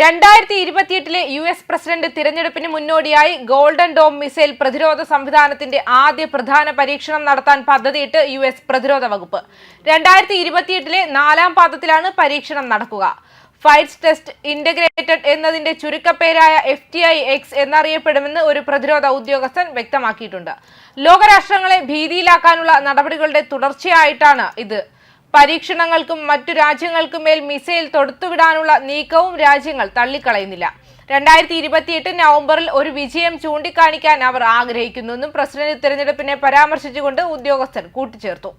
രണ്ടായിരത്തി ഇരുപത്തിയെട്ടിലെ U S president തിരഞ്ഞെടുപ്പിന് മുന്നോടിയായി ഗോൾഡൻ ഡോം മിസൈൽ പ്രതിരോധ സംവിധാനത്തിന്റെ ആദ്യ പ്രധാന പരീക്ഷണം നടത്താൻ പദ്ധതിയിട്ട് യു എസ് പ്രതിരോധ വകുപ്പ്. രണ്ടായിരത്തി ഇരുപത്തിയെട്ടിലെ നാലാം പാദത്തിലാണ് പരീക്ഷണം നടക്കുക. ഫൈറ്റ്സ് ടെസ്റ്റ് ഇന്റഗ്രേറ്റഡ് എന്നതിന്റെ ചുരുക്കപ്പേരായ എഫ് ടി ഐ എക്സ് എന്നറിയപ്പെടുമെന്ന് ഒരു പ്രതിരോധ ഉദ്യോഗസ്ഥൻ വ്യക്തമാക്കിയിട്ടുണ്ട്. ലോകരാഷ്ട്രങ്ങളെ ഭീതിയിലാക്കാനുള്ള നടപടികളുടെ തുടർച്ചയായിട്ടാണ് ഇത്. പരീക്ഷണങ്ങൾക്കും മറ്റു രാജ്യങ്ങൾക്കും മേൽ മിസൈൽ തൊടുത്തുവിടാനുള്ള നീക്കവും രാജ്യങ്ങൾ തള്ളിക്കളയുന്നില്ല. രണ്ടായിരത്തി ഇരുപത്തിയെട്ട് നവംബറിൽ ഒരു വിജയം ചൂണ്ടിക്കാണിക്കാൻ അവർ ആഗ്രഹിക്കുന്നുവെന്നും പ്രസിഡന്റ് തിരഞ്ഞെടുപ്പിനെ പരാമർശിച്ചുകൊണ്ട് ഉദ്യോഗസ്ഥർ കൂട്ടിച്ചേർത്തു.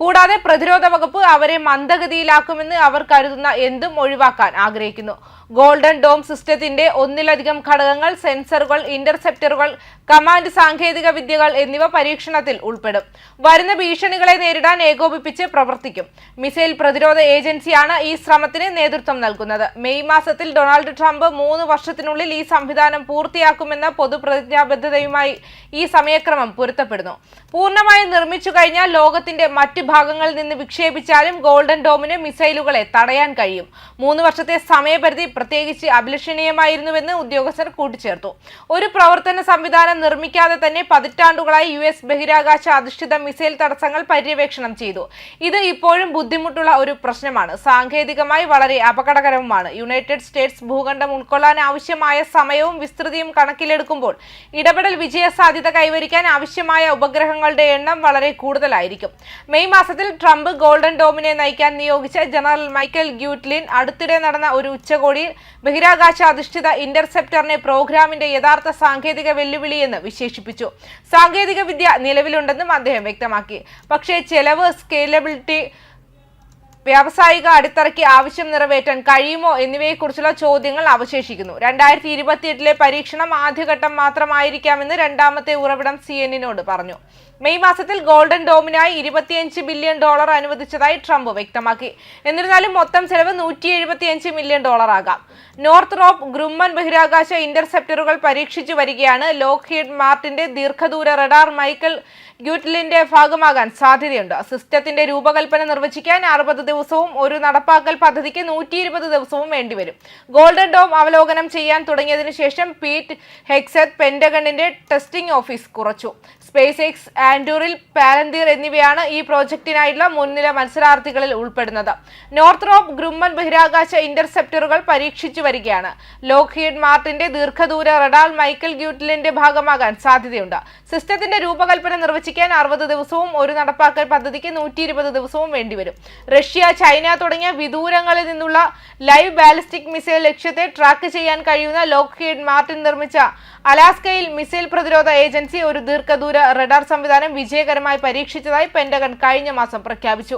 കൂടാതെ പ്രതിരോധ വകുപ്പ് അവരെ മന്ദഗതിയിലാക്കുമെന്ന് അവർ കരുതുന്ന എന്തും ഒഴിവാക്കാൻ ആഗ്രഹിക്കുന്നു. ഗോൾഡൻ ഡോം സിസ്റ്റത്തിന്റെ ഒന്നിലധികം ഘടകങ്ങൾ സെൻസറുകൾ ഇന്റർസെപ്റ്ററുകൾ കമാൻഡ് സാങ്കേതിക വിദ്യകൾ എന്നിവ പരീക്ഷണത്തിൽ ഉൾപ്പെടും. വരുന്ന ഭീഷണികളെ നേരിടാൻ ഏകോപിപ്പിച്ച് പ്രവർത്തിക്കും. മിസൈൽ പ്രതിരോധ ഏജൻസിയാണ് ഈ ശ്രമത്തിന് നേതൃത്വം നൽകുന്നത്. മെയ് മാസത്തിൽ ഡൊണാൾഡ് ട്രംപ് മൂന്ന് വർഷത്തിനുള്ളിൽ ഈ സംവിധാനം പൂർത്തിയാക്കുമെന്ന പൊതുപ്രതിജ്ഞാബദ്ധതയുമായി ഈ സമയക്രമം പൊരുത്തപ്പെടുന്നു. പൂർണമായി നിർമ്മിച്ചു കഴിഞ്ഞാൽ ലോകത്തിന്റെ മറ്റ് ഭാഗങ്ങളിൽ നിന്ന് വിക്ഷേപിച്ചാലും ഗോൾഡൻ ഡോമിന് മിസൈലുകളെ തടയാൻ കഴിയും. മൂന്ന് വർഷത്തെ സമയപരിധി പ്രത്യേകിച്ച് അഭിലഷണീയമായിരുന്നുവെന്ന് ഉദ്യോഗസ്ഥർ കൂട്ടിച്ചേർത്തു. ഒരു പ്രവർത്തന സംവിധാനം നിർമ്മിക്കാതെ തന്നെ പതിറ്റാണ്ടുകളായി യു എസ് ബഹിരാകാശ അധിഷ്ഠിത മിസൈൽ തടസ്സങ്ങൾ പര്യവേക്ഷണം ചെയ്തു. ഇത് ഇപ്പോഴും ബുദ്ധിമുട്ടുള്ള ഒരു പ്രശ്നമാണ്. സാങ്കേതികമായി വളരെ അപകടകരവുമാണ്. യുണൈറ്റഡ് സ്റ്റേറ്റ്സ് ഭൂഖണ്ഡം ഉൾക്കൊള്ളാൻ ആവശ്യമായ സമയവും വിസ്തൃതിയും കണക്കിലെടുക്കുമ്പോൾ ഇടപെടൽ വിജയ സാധ്യത കൈവരിക്കാൻ ആവശ്യമായ ഉപഗ്രഹങ്ങളുടെ എണ്ണം വളരെ കൂടുതലായിരിക്കും. മെയ് മാസത്തിൽ ട്രംപ് ഗോൾഡൻ ഡോമിനെ നയിക്കാൻ നിയോഗിച്ച ജനറൽ മൈക്കൽ ഗ്യൂറ്റ്ലിൻ അടുത്തിടെ നടന്ന ഒരു ഉച്ചകോടിയിൽ ബഹിരാകാശ അധിഷ്ഠിത ഇന്റർസെപ്റ്ററിനെ പ്രോഗ്രാമിന്റെ യഥാർത്ഥ സാങ്കേതിക വെല്ലുവിളിയെന്ന് വിശേഷിപ്പിച്ചു. സാങ്കേതിക വിദ്യ നിലവിലുണ്ടെന്നും അദ്ദേഹം വ്യക്തമാക്കി. പക്ഷേ ചെലവ് സ്കേലബിലിറ്റി വ്യാവസായിക അടിത്തറയ്ക്ക് ആവശ്യം നിറവേറ്റാൻ കഴിയുമോ എന്നിവയെക്കുറിച്ചുള്ള ചോദ്യങ്ങൾ അവശേഷിക്കുന്നു. രണ്ടായിരത്തി ഇരുപത്തിയെട്ടിലെ പരീക്ഷണം ആദ്യഘട്ടം മാത്രമായിരിക്കാമെന്ന് രണ്ടാമത്തെ ഉറവിടം സി എന്നിനോട് പറഞ്ഞു. മെയ് മാസത്തിൽ ഗോൾഡൻ ഡോമിനായി ഇരുപത്തിയഞ്ച് ബില്യൺ ഡോളർ അനുവദിച്ചതായി ട്രംപ് വ്യക്തമാക്കി. എന്നിരുന്നാലും മൊത്തം ചെലവ് നൂറ്റി എഴുപത്തിയഞ്ച് മില്യൺ ഡോളർ ആകാം. നോർത്ത് റോപ്പ് ഗ്രൂമ്മൻ ബഹിരാകാശ ഇന്റർസെപ്റ്ററുകൾ പരീക്ഷിച്ചു വരികയാണ് ലോക്ഹീഡ് മാർട്ടിന്റെ ദീർഘദൂര റഡാർ മൈക്കൽ ഗ്യൂറ്റ്ലിന്റെ ഭാഗമാകാൻ സാധ്യതയുണ്ട്. സിസ്റ്റത്തിന്റെ രൂപകൽപ്പന നിർവചിക്കാൻ അറുപത് ദിവസവും ഒരു നടപ്പാക്കൽ പദ്ധതിക്ക് നൂറ്റി ഇരുപത് ദിവസവും വേണ്ടിവരും. ഗോൾഡൻ ഡോം അവലോകനം ചെയ്യാൻ തുടങ്ങിയതിനു ശേഷം പീറ്റ് ഹെക്സത്ത് പെന്റഗണിന്റെ ടെസ്റ്റിംഗ് ഓഫീസ് കുറച്ചു. സ്പേസ് എക്സ് ആൻഡൂറിൽ പാലന്തീർ എന്നിവയാണ് ഈ പ്രോജക്റ്റിനായുള്ള മുൻനിര മത്സരാർത്ഥികളിൽ ഉൾപ്പെടുന്നത്. നോർത്ത് റോപ്പ് ഗ്രൂമ്മൻ ബഹിരാകാശ ഇന്റർസെപ്റ്ററുകൾ പരീക്ഷിച്ചു വരികയാണ്. ലോക്ഹീഡ് മാർട്ടിന്റെ ദീർഘദൂര റഡാൾ മൈക്കൽ ഗ്യൂട്ടിലിന്റെ ഭാഗമാകാൻ സാധ്യതയുണ്ട്. സിസ്റ്റത്തിന്റെ രൂപകൽപ്പന നിർവചിക്കാൻ അറുപത് ദിവസവും ഒരു നടപ്പാക്കൽ പദ്ധതിക്ക് നൂറ്റി ഇരുപത് ദിവസവും വേണ്ടിവരും. റഷ്യ ചൈന തുടങ്ങിയ വിദൂരങ്ങളിൽ നിന്നുള്ള ലൈവ് ബാലിസ്റ്റിക് മിസൈൽ ലക്ഷ്യത്തെ ട്രാക്ക് ചെയ്യാൻ കഴിയുന്ന ലോക്ഹീഡ് മാർട്ടിൻ നിർമ്മിച്ച അലാസ്കയിൽ മിസൈൽ പ്രതിരോധ ഏജൻസി ഒരു ദീർഘദൂര റഡാർ സംവിധാനം വിജയകരമായി പരീക്ഷിച്ചതായി പെന്റഗൺ കഴിഞ്ഞ മാസം പ്രഖ്യാപിച്ചു.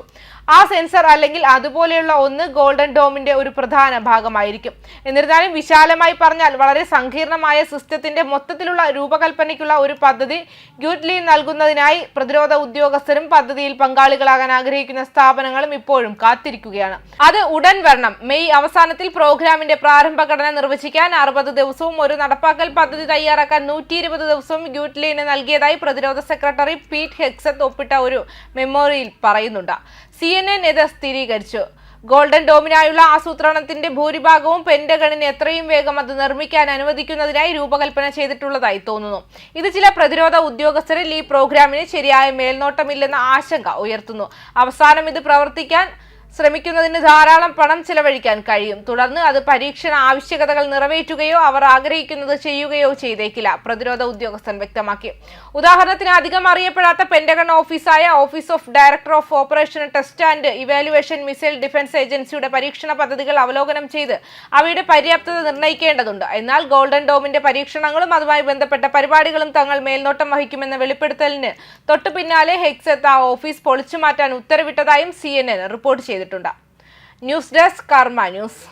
ആ സെൻസർ അല്ലെങ്കിൽ അതുപോലെയുള്ള ഒന്ന് ഗോൾഡൻ ഡോമിന്റെ ഒരു പ്രധാന ഭാഗമായിരിക്കും. എന്നിരുന്നാലും വിശാലമായി പറഞ്ഞാൽ വളരെ സങ്കീർണമായ സിസ്റ്റത്തിന്റെ മൊത്തത്തിലുള്ള രൂപകൽപ്പനയ്ക്കുള്ള ഒരു പദ്ധതി ഗ്യൂറ്റ്ലി നൽകുന്നതിനായി പ്രതിരോധ ഉദ്യോഗസ്ഥരും പദ്ധതിയിൽ പങ്കാളികളാകാൻ ആഗ്രഹിക്കുന്ന സ്ഥാപനങ്ങളും ഇപ്പോഴും കാത്തിരിക്കുകയാണ്. അത് ഉടൻ വരണം. മെയ് അവസാനത്തിൽ പ്രോഗ്രാമിന്റെ പ്രാരംഭഘടന നിർവചിക്കാൻ അറുപത് ദിവസവും ഒരു നടപ്പാക്കൽ പദ്ധതി തയ്യാറാക്കാൻ നൂറ്റി ഇരുപത് ദിവസവും ഗ്യൂട്ട്ലിന് നൽകിയതായി പ്രതിരോധ സെക്രട്ടറി പീറ്റ് ഹെക്സത്ത് ഒപ്പിട്ട ഒരു മെമ്മോറിയിൽ പറയുന്നുണ്ട്. സി എൻ എൻ ഇത് സ്ഥിരീകരിച്ചു. ഗോൾഡൻ ഡോമിനായുള്ള ആസൂത്രണത്തിന്റെ ഭൂരിഭാഗവും പെന്റഗണിന് എത്രയും വേഗം അത് നിർമ്മിക്കാൻ അനുവദിക്കുന്നതിനായി രൂപകൽപ്പന ചെയ്തിട്ടുള്ളതായി തോന്നുന്നു. ഇത് ചില പ്രതിരോധ ഉദ്യോഗസ്ഥരിൽ ഈ പ്രോഗ്രാമിന് ശരിയായ മേൽനോട്ടമില്ലെന്ന ആശങ്ക ഉയർത്തുന്നു. അവസാനം ഇത് പ്രവർത്തിക്കാൻ ശ്രമിക്കുന്നതിന് ധാരാളം പണം ചിലവഴിക്കാൻ കഴിയും. തുടർന്ന് അത് പരീക്ഷണ ആവശ്യകതകൾ നിറവേറ്റുകയോ അവർ ആഗ്രഹിക്കുന്നത് ചെയ്യുകയോ ചെയ്തേക്കില്ല പ്രതിരോധ ഉദ്യോഗസ്ഥൻ വ്യക്തമാക്കി. ഉദാഹരണത്തിന് അധികം അറിയപ്പെടാത്ത Pentagon ഓഫീസായ office of director of operation test and evaluation missile defence ഏജൻസിയുടെ പരീക്ഷണ പദ്ധതികൾ അവലോകനം ചെയ്ത് അവയുടെ പര്യാപ്തത നിർണയിക്കേണ്ടതുണ്ട്. എന്നാൽ ഗോൾഡൻ ഡോമിന്റെ പരീക്ഷണങ്ങളും അതുമായി ബന്ധപ്പെട്ട പരിപാടികളും തങ്ങൾ മേൽനോട്ടം വഹിക്കുമെന്ന വെളിപ്പെടുത്തലിന് തൊട്ടു പിന്നാലെ ഹെക്സത്ത് ആ ഓഫീസ് പൊളിച്ചുമാറ്റാൻ ഉത്തരവിട്ടതായും സി റിപ്പോർട്ട് ചെയ്തിട്ടുണ്ട്. News desk Karma news.